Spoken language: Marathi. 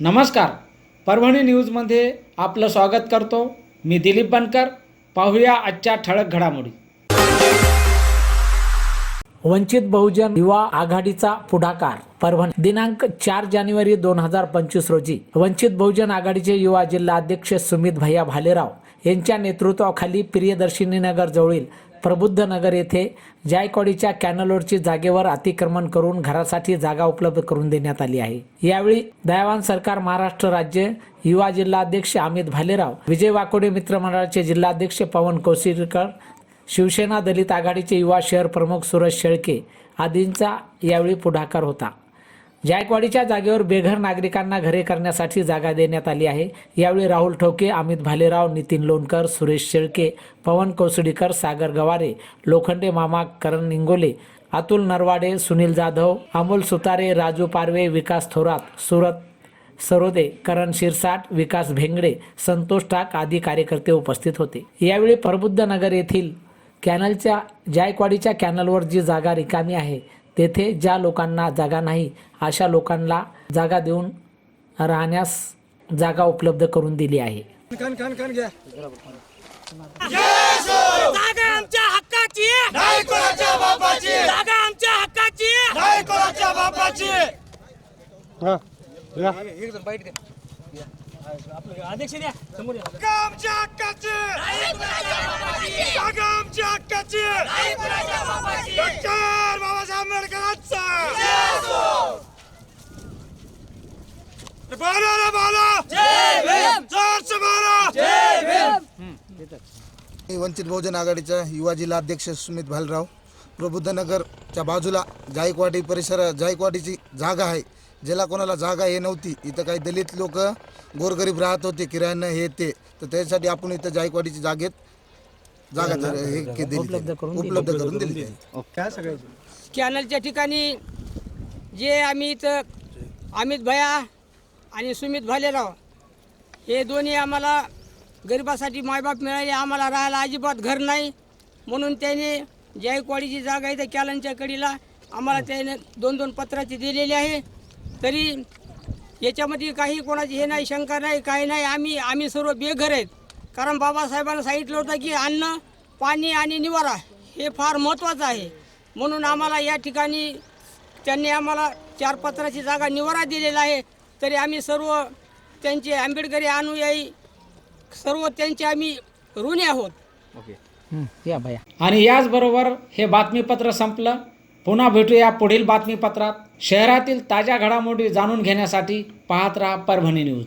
नमस्कार. परभणी न्यूजमध्ये आपलं स्वागत करतो. मी दिलीप बनकर. पाहूया आजच्या ठळक घडामोडी. वंचित बहुजन युवा आघाडीचा पुढाकार. परभणी. दिनांक चार जानेवारी दोन हजार पंचवीस रोजी वंचित बहुजन आघाडीचे युवा जिल्हा अध्यक्ष सुमित भैया भालेराव यांच्या नेतृत्वाखाली प्रियदर्शिनी नगर जवळील प्रबुद्ध नगर येथे जायकवाडीच्या कॅनलोडची जागेवर अतिक्रमण करून घरासाठी जागा उपलब्ध करून देण्यात आली आहे. यावेळी दयावान सरकार महाराष्ट्र राज्य युवा जिल्हाध्यक्ष अमित भालेराव विजय वाकोडे मित्रमंडळाचे जिल्हाध्यक्ष पवन कौशिरकर शिवसेना दलित आघाडीचे युवा शहर प्रमुख सुरज शेळके आदींचा यावेळी पुढाकार होता. जायकवाडीच्या जागेवर बेघर नागरिकांना घरे करण्यासाठी जागा देण्यात आली आहे. यावेळी राहुल ठोके अमित भालेराव नितीन लोणकर सुरेश शेळके पवन कोसडीकर सागर गवारे लोखंडे मामा करण निंगोले अतुल नरवाडे सुनील जाधव अमोल सुतारे राजू पारवे विकास थोरात सुरत सरोदे करण शिरसाट विकास भेंगडे संतोष टाक आदी कार्यकर्ते उपस्थित होते. यावेळी प्रबुद्ध नगर येथील कॅनलच्या जायकवाडीच्या कॅनलवर जी जागा रिकामी आहे तेथे ज्या लोकांना जागा नाही अशा लोकांना जागा देऊन राहण्यास जागा उपलब्ध करून दिली आहे. कण कण कण घ्या. जागा आमच्या हक्काची नाही कोणाच्या बापाची. जागा आमच्या हक्काची नाही कोणाच्या बापाची. अध्यक्ष द्या. समोर या. जागा आमच्या हक्काची जागा आमच्या हक्काची डॉक्टर वंचित बहुजन आघाडीचा युवा जिल्हा अध्यक्ष सुमित भालराव. प्रबुद्धनगरच्या बाजूला जायकवाडी परिसर जायकवाडीची जागा आहे. ज्याला कोणाला जागा हे नव्हती इथं काही दलित लोक गोरगरीब राहत होते किरायानं हे ते. तर त्यासाठी आपण इथं जायकवाडीची जागेत जागा तर हे के- दिली उपलब्ध करून दिली. कॅनलच्या ठिकाणी जे आम्ही इथं अमित भया आणि सुमित भालेराव हे दोन्ही आम्हाला गरिबासाठी मायबाप मिळाले आम्हाला राहायला अजिबात घर नाही. म्हणून त्याने जायकवाडीची जागा इथं कॅलनच्या कडीला आम्हाला त्याने दोन दोन पत्राची दिलेली आहे. तरी याच्यामध्ये काही कोणाची हे नाही शंका नाही काही नाही. आम्ही आम्ही सर्व बेघर आहेत. कारण बाबासाहेबांना सांगितलं होतं की अन्न पाणी आणि निवारा हे फार महत्त्वाचं आहे. म्हणून आम्हाला या ठिकाणी त्यांनी आम्हाला चार पत्राची जागा निवारा दिलेला आहे. तरी आम्ही सर्व त्यांचे आंबेडकरी अनुयायी सर्व त्यांचे आम्ही ऋणी आहोत. हं, या भया आणि याचबरोबर हे बातमीपत्र संपलं. पुन्हा भेटूया पुढील बातमीपत्रात. शहरातील ताज्या घडामोडी जाणून घेण्यासाठी पाहत राहा परभणी न्यूज.